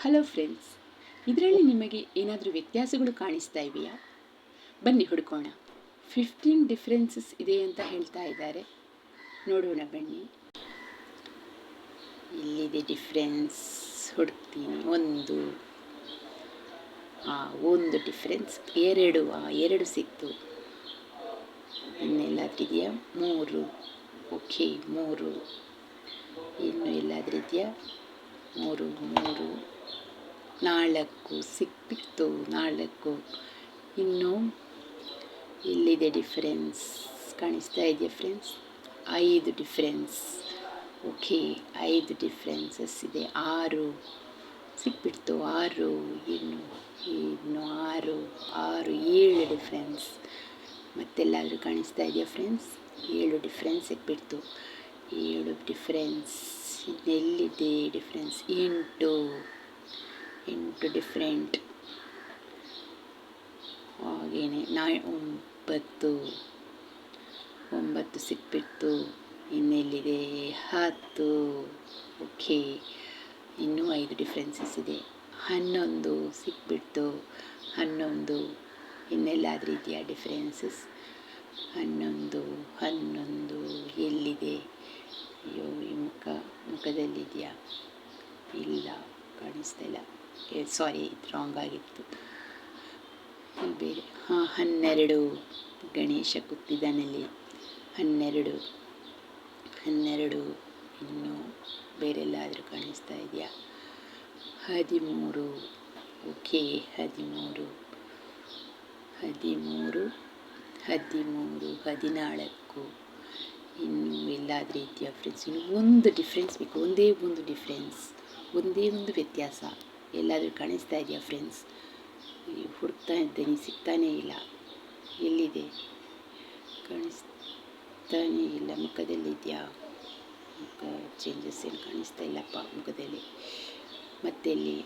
Hello friends ಇದರಲ್ಲಿ ನಿಮಗೆ ಏನಾದರೂ ವ್ಯತ್ಯಾಸಗಳು ಕಾಣಿಸ್ತಾ ಇವೆಯಾ ಬನ್ನಿ ಹುಡ್ಕೋಣ. ಫಿಫ್ಟೀನ್ ಡಿಫ್ರೆನ್ಸಸ್ ಇದೆ ಅಂತ ಹೇಳ್ತಾ ಇದ್ದಾರೆ. ನೋಡೋಣ ಬನ್ನಿ. ಇಲ್ಲಿದೆ ಡಿಫ್ರೆನ್ಸ್ ಹುಡುಕ್ತೀನಿ. ಒಂದು. ಒಂದು ಡಿಫ್ರೆನ್ಸ್ ಎರಡು. ಆ, ಎರಡು ಸಿಕ್ತು. ಇನ್ನೆಲ್ಲಾದ್ರಿದೆಯಾ ಮೂರು. ಓಕೆ ಮೂರು. ಇನ್ನು ಎಲ್ಲಾದ್ರಿದೆಯಾ ಮೂರು ಮೂರು. ನಾಲ್ಕು ಸಿಕ್ಕಿತ್ತು ನಾಲ್ಕು. ಇನ್ನು ಇಲ್ಲಿದೆ ಡಿಫರೆನ್ಸ್ ಕಾಣಿಸ್ತಾ ಇದೆಯಾ ಫ್ರೆಂಡ್ಸ್ ಐದು ಡಿಫ್ರೆನ್ಸ್ ಓಕೆ ಐದು ಡಿಫ್ರೆನ್ಸಸ್ ಇದೆ. ಆರು ಸಿಕ್ಬಿಡ್ತು, ಆರು. ಇನ್ನು ಇನ್ನು ಆರು ಆರು, ಏಳು ಡಿಫ್ರೆನ್ಸ್ ಮತ್ತೆಲ್ಲಾದರೂ ಕಾಣಿಸ್ತಾ ಇದೆಯಾ ಫ್ರೆಂಡ್ಸ್ ಏಳು ಡಿಫ್ರೆನ್ಸ್ ಸಿಕ್ಬಿಡ್ತು. ಏಳು ಡಿಫ್ರೆನ್ಸ್ ಎಲ್ಲಿದೆ ಡಿಫ್ರೆನ್ಸ್ ಎಂಟು ಎಂಟು ಡಿಫ್ರೆಂಟ್ ಹಾಗೇನೆ ನಾ ಒಂಬತ್ತು ಒಂಬತ್ತು ಸಿಕ್ಬಿಟ್ಟು ಇನ್ನೆಲ್ಲಿದೆ? ಹತ್ತು. ಓಕೆ, ಇನ್ನೂ ಐದು ಡಿಫ್ರೆನ್ಸಸ್ ಇದೆ. ಹನ್ನೊಂದು ಸಿಕ್ಬಿಡ್ತು, ಹನ್ನೊಂದು, ಇನ್ನೆಲ್ಲಾದರೂ ಇದೆಯಾ ಡಿಫ್ರೆನ್ಸಸ್ ಹನ್ನೊಂದು ಹನ್ನೊಂದು, ಎಲ್ಲಿದೆ? ಮುಖದಲ್ಲಿದೆಯಾ ಇಲ್ಲ ಕಾಣಿಸ್ತಾ ಇಲ್ಲ. ಸಾರಿ ರಾಂಗ್ ಆಗಿತ್ತು. ಬೇರೆ. ಹಾಂ, ಹನ್ನೆರಡು. ಗಣೇಶ ಕೂತಿದ್ದಾನಲ್ಲಿ ಹನ್ನೆರಡು. ಹನ್ನೆರಡು. ಇನ್ನು ಬೇರೆಲ್ಲಾದರೂ ಕಾಣಿಸ್ತಾ ಇದೆಯಾ? ಹದಿಮೂರು. ಓಕೆ, ಹದಿಮೂರು. ಹದಿಮೂರು ಹದಿಮೂರು, ಹದಿನಾಲ್ಕು. ಇನ್ನು ಎಲ್ಲಾದರೂ ಇದೆಯಾ ಫ್ರೆಂಡ್ಸ್ ಒಂದು ಡಿಫ್ರೆನ್ಸ್ ಬೇಕು. ಒಂದೇ ಒಂದು ಡಿಫ್ರೆನ್ಸ್ ಒಂದೇ ಒಂದು ವ್ಯತ್ಯಾಸ. ಎಲ್ಲಾದರೂ ಕಾಣಿಸ್ತಾ ಇದೆಯಾ ಫ್ರೆಂಡ್ಸ್ ಹುಡುಕ್ತಾ ಇದ್ದೇನೆ, ಸಿಗ್ತಾನೇ ಇಲ್ಲ. ಎಲ್ಲಿದೆ? ಕಾಣಿಸ್ತಾನೇ ಇಲ್ಲ. ಮುಖದಲ್ಲಿದೆಯಾ ಮುಖ ಚೇಂಜಸ್ ಏನು ಕಾಣಿಸ್ತಾ ಇಲ್ಲಪ್ಪ ಮುಖದಲ್ಲಿ. ಮತ್ತೆ ಇಲ್ಲಿ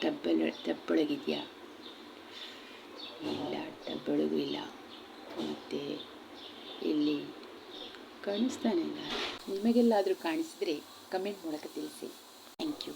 ಟಬ್ಬಲ್ ಟಬ್ಬೊಳಗಿದೆಯಾ ಇಲ್ಲ ಟಬ್ಬೊಳಗೂ ಇಲ್ಲ. ಮತ್ತು ಕಾಣಿಸ್ತಾನೆ ನಿಮಗೆಲ್ಲಾದರೂ ಕಾಣಿಸಿದರೆ ಕಮೆಂಟ್ ಮೂಲಕ ತಿಳಿಸಿ. Thank you